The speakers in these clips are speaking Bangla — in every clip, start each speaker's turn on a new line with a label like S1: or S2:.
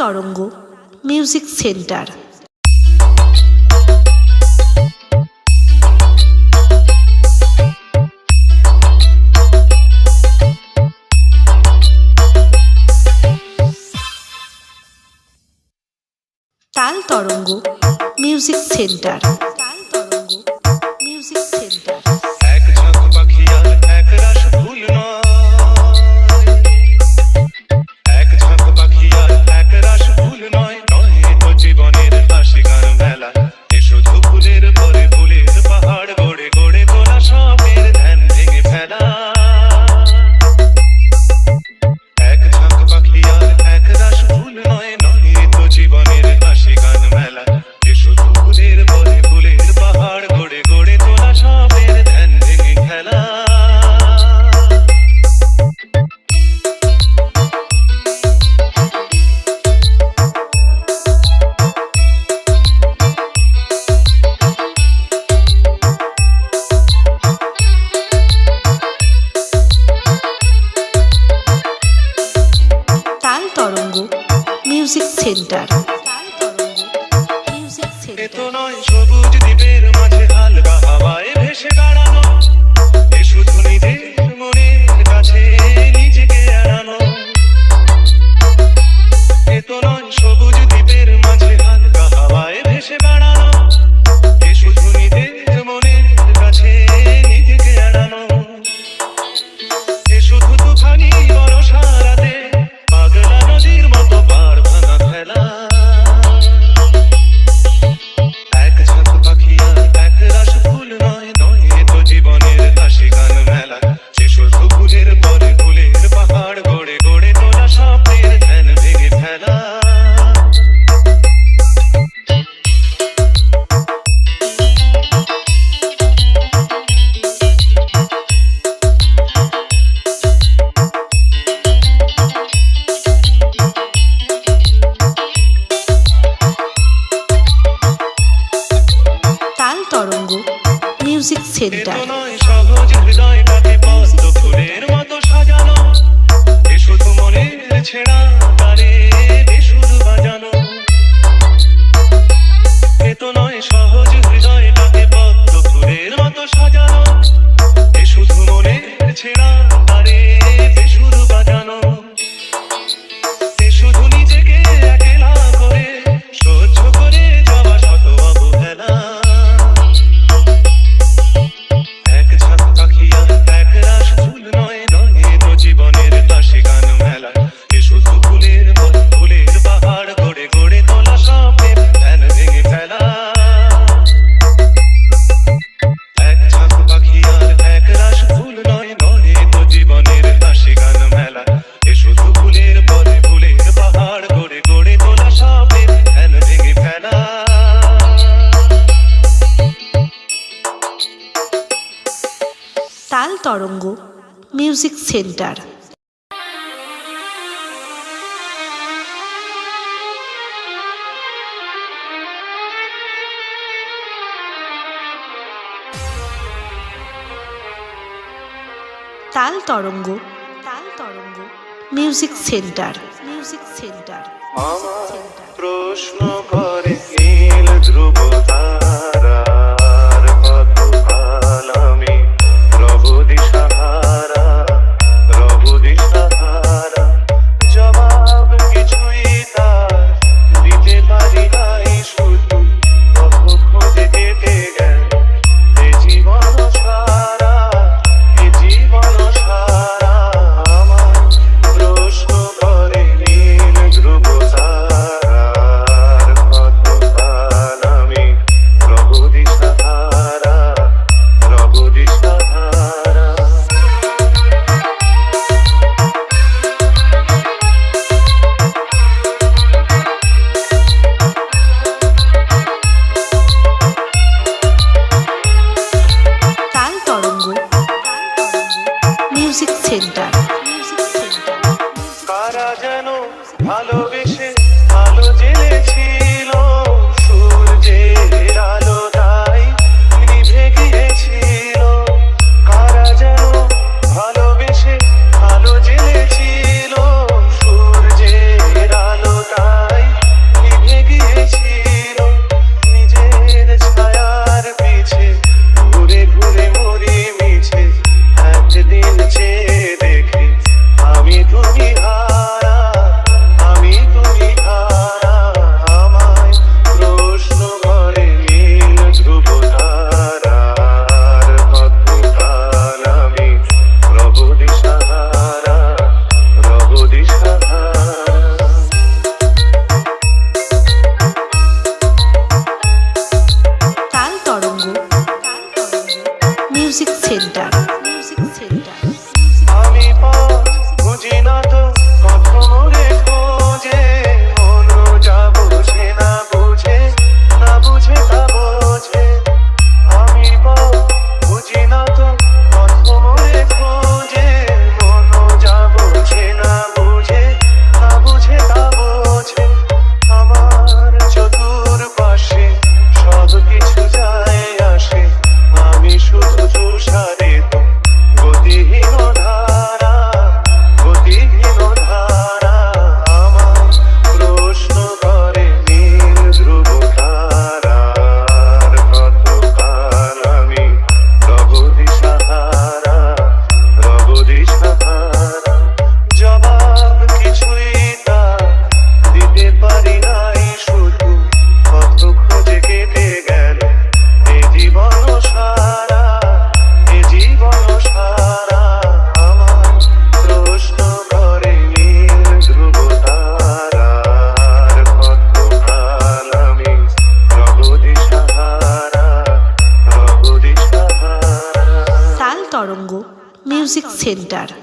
S1: তরঙ্গ music centre.
S2: Taal
S1: Taranga music centre. Centre Taranga music centre Taal Taranga Taal তরঙ্গ মিউজিক সেন্টার মিউজিক সেন্টার
S2: প্রশ্ন করে ধ্রুবতা।
S1: Hello. filter.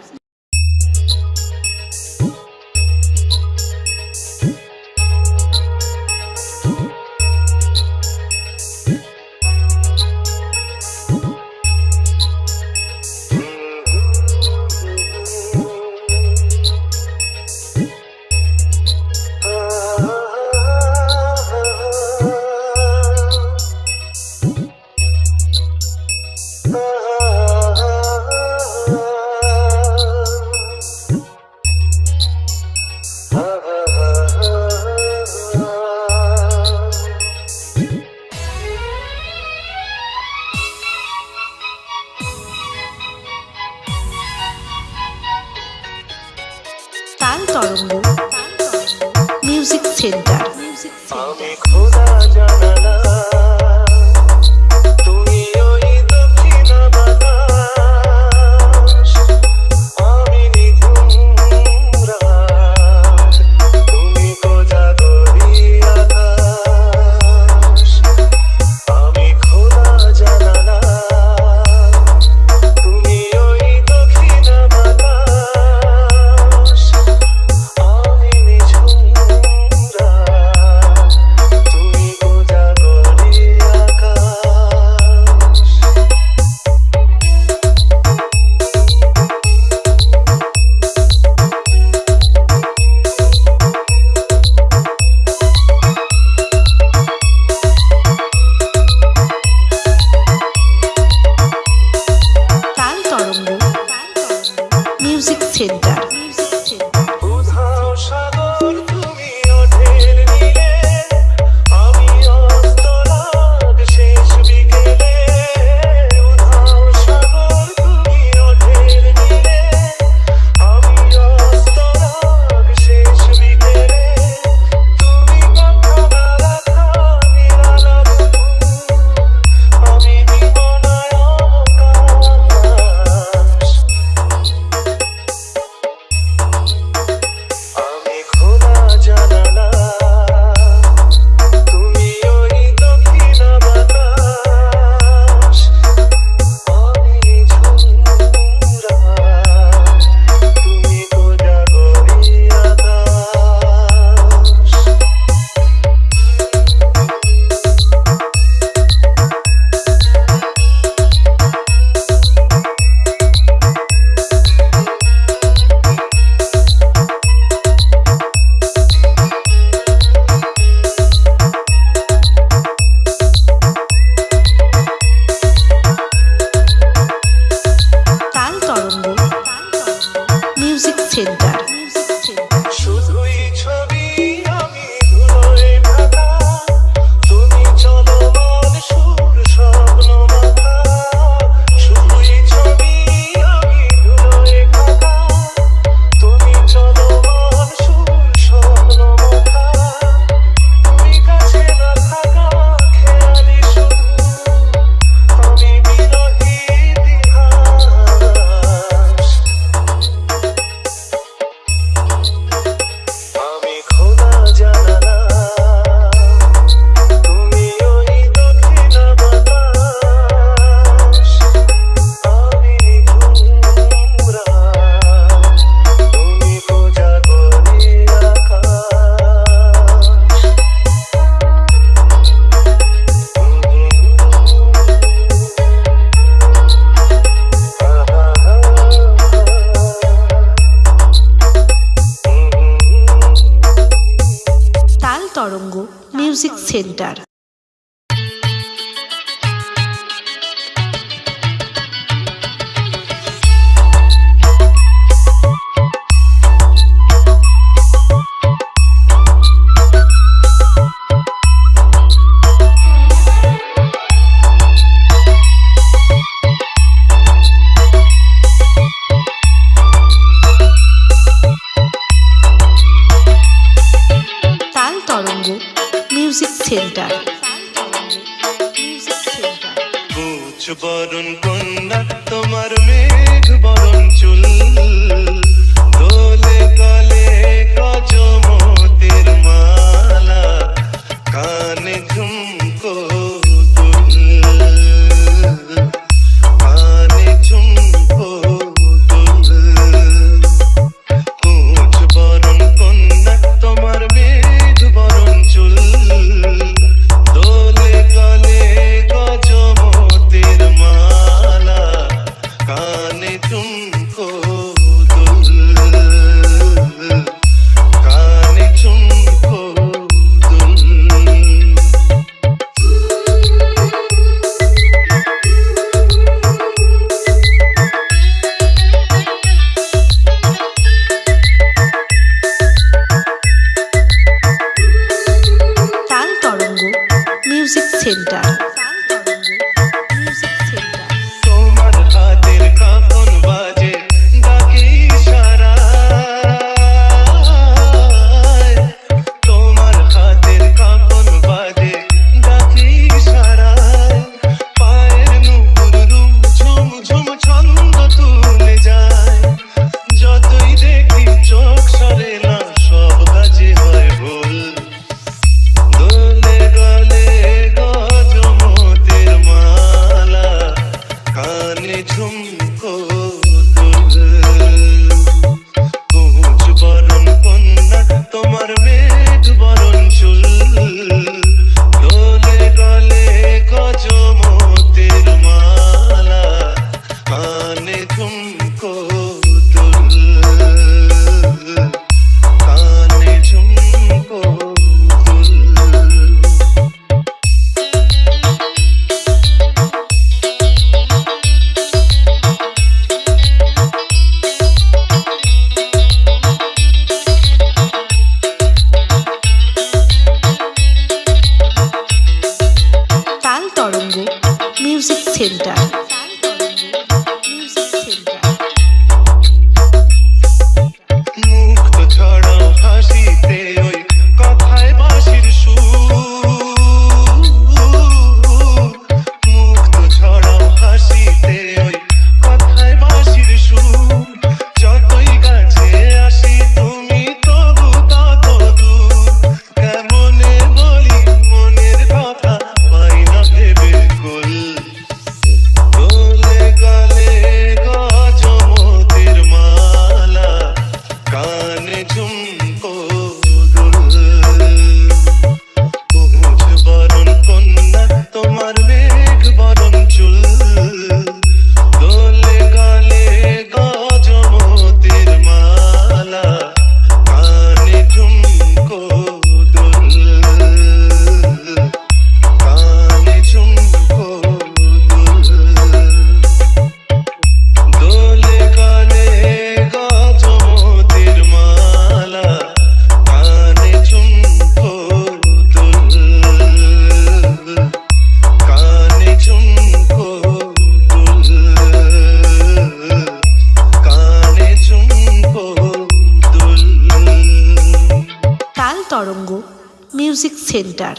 S1: Music centre.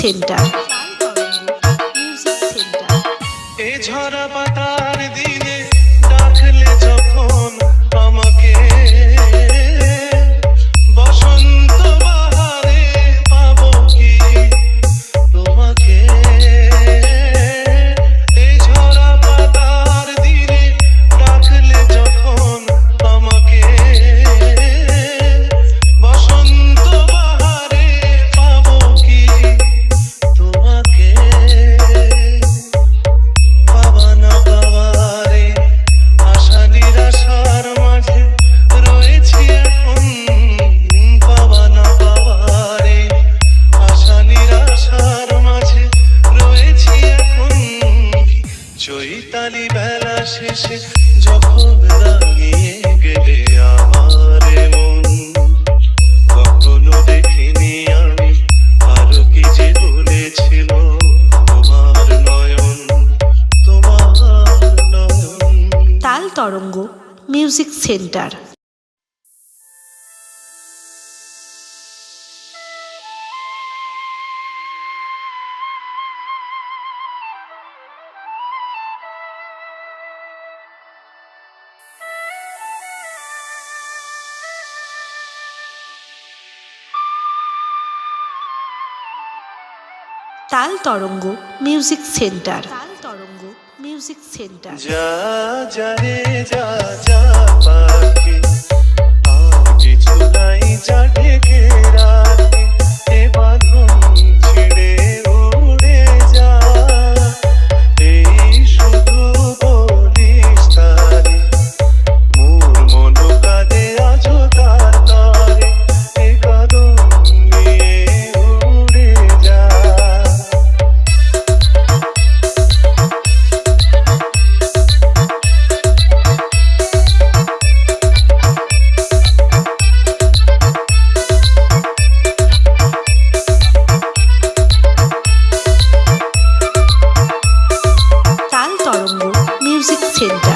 S1: Centre centre. Taal Taranga music centre. Taal তরঙ্গ মিউজিক সেন্টার।
S2: যা যা
S1: রে যা যা। পাখি আজ ধুলাই জাগে 80.